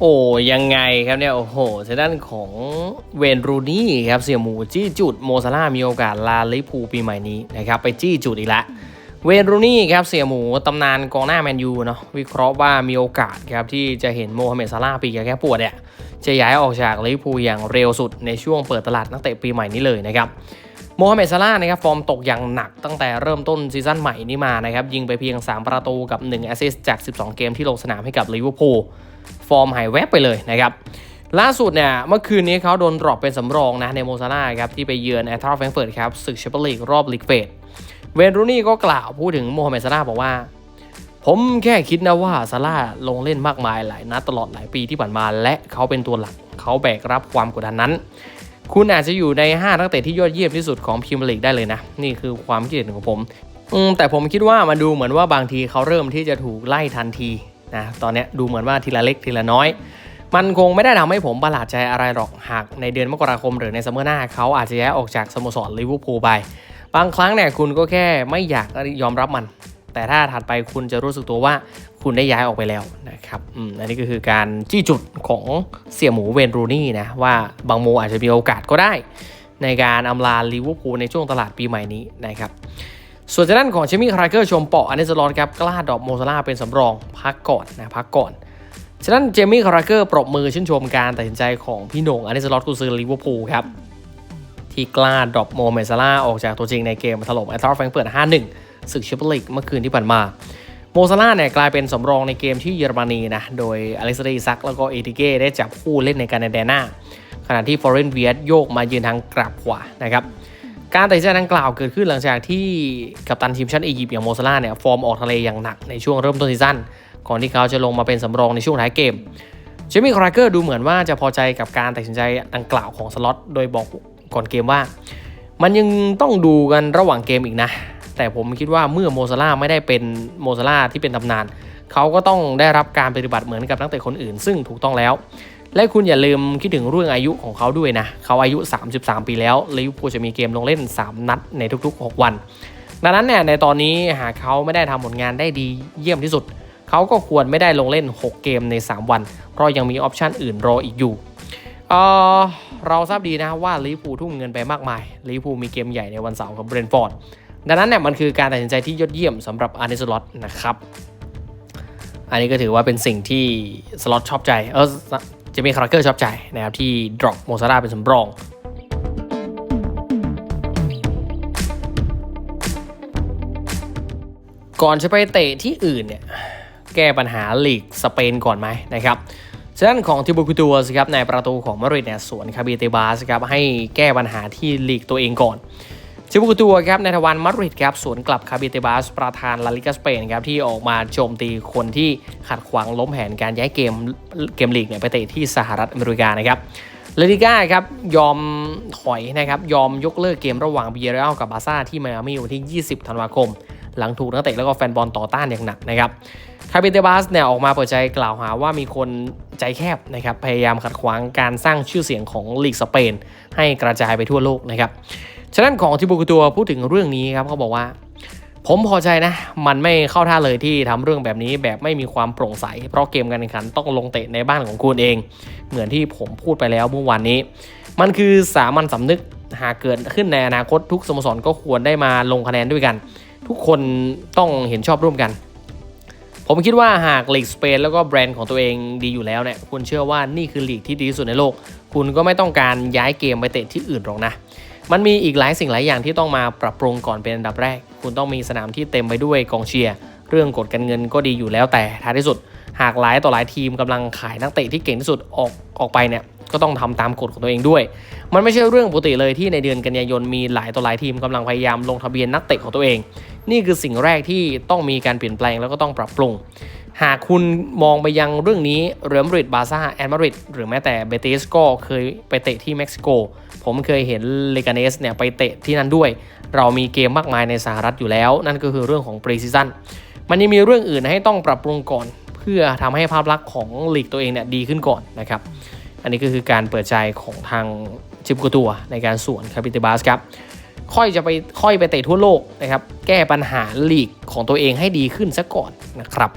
โอ้ยังไงครับเนี่ย โอ้โหทางด้านของเวนรูนี่ครับ เสี่ยหมูจี้จุดโมซาร่ามีโอกาสลาลิพูปีใหม่นี้นะครับ ไปจี้จุดอีกแล้วเวนรูนี่ครับเสี่ยหมูตำนานกองหน้าแมนยูเนาะวิเคราะห์ว่ามีโอกาสครับที่จะเห็นโมฮัมเหม็ดซาร่าปีแค่ปวดเนี่ยจะย้ายออกจากลิพูอย่างเร็วสุดในช่วงเปิดตลาดนักเตะปีใหม่นี้เลยนะครับ โมฮัมเหม็ดซาร่าห์นะครับฟอร์มตกอย่างหนักตั้งแต่เริ่มต้นซีซั่นใหม่นี้มานะครับยิงไปเพียง 3 ประตูกับ 1 แอสซิสต์จาก 12 เกมที่ลงสนามให้กับลิเวอร์พูลฟอร์มหายแวบไปเลยนะครับล่าสุดเนี่ยเมื่อคืนนี้เขาโดนดรอปเป็นสำรองนะในโมซาร่าครับที่ไปเยือนแอตทาแฟรงเฟิร์ตครับศึกแชมเปี้ยนลีกรอบลีกเฟสเวนรูนี่ก็กล่าวพูดถึงโมฮัมเหม็ดซาร่าห์บอกว่า ผมแค่คิดนะว่าซาร่าห์ลงเล่นมากมายหลายนัดตลอดหลายปีที่ผ่านมา และเขาเป็นตัวหลักเขาแบกรับความกดดันนั้น คุณอาจจะอยู่ใน 5 นักเตะที่ยอดเยี่ยมที่สุดของพรีเมียร์ลีกได้เลยนะ นี่คือความคิดเห็นของผมอืมแต่ผมคิดว่ามันดูเหมือนว่าบางทีเขาเริ่มที่จะถูกไล่ทันทีนะตอนนี้ดูเหมือนว่าทีละเล็กทีละน้อย มันคงไม่ได้ทำให้ผมประหลาดใจอะไรหรอกหากในเดือนมกราคมหรือในซัมเมอร์หน้าเขาอาจจะย้ายออกจากสโมสรลิเวอร์พูลไป บางครั้งเนี่ยคุณก็แค่ไม่อยากยอมรับมัน แต่ถ้าถัดไปคุณจะรู้สึกตัวว่าคุณได้ย้ายออกไปแล้วนะครับอืมอันนี้ก็คือการจี้จุดของเสี่ยหมูเวนรูนี่นะว่าบางโมอาจจะมีโอกาสก็ได้ ในการอำลาลิเวอร์พูลในช่วงตลาดปีใหม่นี้นะครับส่วนจากด้านของเชมี่คราเกอร์ชมเปาะอันเดสลอนครับกล้าดอปโมซาร่าเป็นสำรองพักก่อนนะพักก่อนฉะนั้นเจมี่คาราเกอร์ปรบมือชื่นชมการตัดสินใจของพี่หนงอันเดสลอตกุซือลิเวอร์พูลครับ ที่กล้าดรอปโมเมซาร่าออกจากตัวจริงในเกมถล่มแอตทาแฟรงเฟิร์ต5-1ศึกแชมเปี้ยนลีกเมื่อคืนที่ผ่านมาโมซาร่าเนี่ยกลายเป็นสำรองในเกมที่เยอรมนีนะ โดยอเล็กซานเดร์ซักแล้วก็เอติเก้ได้จับคู่เล่นในการในแดนหน้า ขณะที่ฟอร์เรนเวียโยกมายืนทางกลับขวานะครับ การตัดสินใจดังกล่าวเกิดขึ้นหลังจากที่กัปตันทีมชาติอียิปต์อย่างโมซาร่าเนี่ยฟอร์มออกทะเลอย่างหนักในช่วงเริ่มต้นซีซั่น ก่อนที่เขาจะลงมาเป็นสำรองในช่วงท้ายเกมเจมี่คราเกอร์ดูเหมือนว่าจะพอใจกับการตัดสินใจดังกล่าวของสล็อต โดยบอก ก่อนเกมว่า มันยังต้องดูกันระหว่างเกมอีกนะ แต่ผมคิดว่าเมื่อโมซาร่าไม่ได้เป็นโมซาร่าที่เป็นตำนาน เขาก็ต้องได้รับการปฏิบัติเหมือนกับนักเตะคนอื่น ซึ่งถูกต้องแล้ว และคุณอย่าลืมคิดถึงเรื่องอายุของเขาด้วยนะ เขาอายุ 33 ปีแล้วลิเวอร์พูลจะมีเกมลงเล่น 3 นัดในทุก ๆ 6 วัน ดังนั้นเนี่ยในตอนนี้หากเขาไม่ได้ทำผลงานได้ดีเยี่ยมที่สุดเขาก็ควรไม่ได้ลงเล่น 6 เกมใน 3 วัน เพราะยังมีออปชันอื่นรออีกอยู่ เออ เราทราบดีนะว่าลิเวอร์พูทุ่มเงินไปมากมายลิเวอร์พูมีเกมใหญ่ในวันเสาร์กับเบรนฟอร์ดดังนั้นเนี่ยมันคือการตัดสินใจที่ยอดเยี่ยมสำหรับอาร์เนสล็อตนะครับ อันนี้ก็ถือว่าเป็นสิ่งที่สล็อตชอบใจ เออจะมีคาแรคเตอร์ชอบใจนะครับที่ดรอปโมซาร่าเป็นสำรองก่อนจะไปเตะที่อื่นเนี่ยแก้ปัญหาลีกสเปนก่อนไหมนะครับ ฉะนั้นของทิบูคูตัวสครับในประตูของมาริดเนี่ยสวนคาบิเตบาสครับให้แก้ปัญหาที่ลีกตัวเองก่อนทิบูคูตัวครับในทวันมาริดครับสวนกลับคาบิเตบาสประธานลาลิกาสเปนครับที่ออกมาโจมตีคนที่ขัดขวางล้มแผนการย้ายเกมเกมลีกเนี่ยไปเตะที่สหรัฐอเมริกานะครับลาลิก้าครับยอมถอยนะครับยอมยกเลิกเกมระหว่างเบียร์เรอัลกับบาซ่าที่ไมอามี่วันที่ 20 ธันวาคม หลังถูกนักเตะแล้วก็แฟนบอลต่อต้านอย่างหนักนะครับคาบิเตบาสเนี่ยออกมาเปิดใจกล่าวหาว่ามีคน ใจแคบนะครับพยายามขัดขวางการสร้างชื่อเสียงของลีกสเปน ให้กระจายไปทั่วโลกนะครับฉะนั้นของทิบูกตัวพูดถึงเรื่องนี้ครับเขาบอกว่า ผมพอใจนะ มันไม่เข้าท่าเลยที่ทำเรื่องแบบนี้แบบไม่มีความโปร่งใส เพราะเกมการแข่งขันต้องลงเตะในบ้านของคุณเอง เหมือนที่ผมพูดไปแล้วเมื่อวานนี้ มันคือสามัญสำนึกหากเกิดขึ้นในอนาคตทุกสโมสรก็ควรได้มาลงคะแนนด้วยกัน ทุกคนต้องเห็นชอบร่วมกัน ผมคิดว่าหากลีกสเปนแล้วก็แบรนด์ของตัวเองดีอยู่แล้วเนี่ยคุณเชื่อว่านี่คือลีกที่ดีที่สุดในโลก คุณก็ไม่ต้องการย้ายเกมไปเตะที่อื่นหรอกนะมันมีอีกหลายสิ่งหลายอย่างที่ต้องมาปรับปรุงก่อนเป็นอันดับแรก คุณต้องมีสนามที่เต็มไปด้วยกองเชียร์ เรื่องกฎการเงินก็ดีอยู่แล้วแต่ท้ายที่สุด หากหลายต่อหลายทีมกำลังขายนักเตะที่เก่งที่สุดออกออกไปเนี่ย ก็ต้องทำตามกฎของตัวเองด้วย มันไม่ใช่เรื่องปกติเลยที่ในเดือนกันยายนมีหลายต่อหลายทีมกำลังพยายามลงทะเบียนนักเตะของตัวเอง นี่คือสิ่งแรกที่ต้องมีการเปลี่ยนแปลงแล้วก็ต้องปรับปรุง หากคุณมองไปยังเรื่องนี้เรอัลมาดริดบาซ่าแอนมาดริดหรือแม้แต่เบติสก็เคยไปเตะที่เม็กซิโก ผมเคยเห็นเลกาเนสเนี่ยไปเตะที่นั่นด้วย เรามีเกมมากมายในสหรัฐอยู่แล้ว นั่นก็คือเรื่องของปรีซีซั่นมันยังมีเรื่องอื่นให้ต้องปรับปรุงก่อน เพื่อทำให้ภาพลักษณ์ของลีกตัวเองเนี่ยดีขึ้นก่อนนะครับ อันนี้ก็คือการเปิดใจของทางชิปกุตัวในการสวนคาปิเตบาสครับค่อยจะไปค่อยไปเตะทั่วโลกนะครับ แก้ปัญหาลีกของตัวเองให้ดีขึ้นซะก่อนนะครับ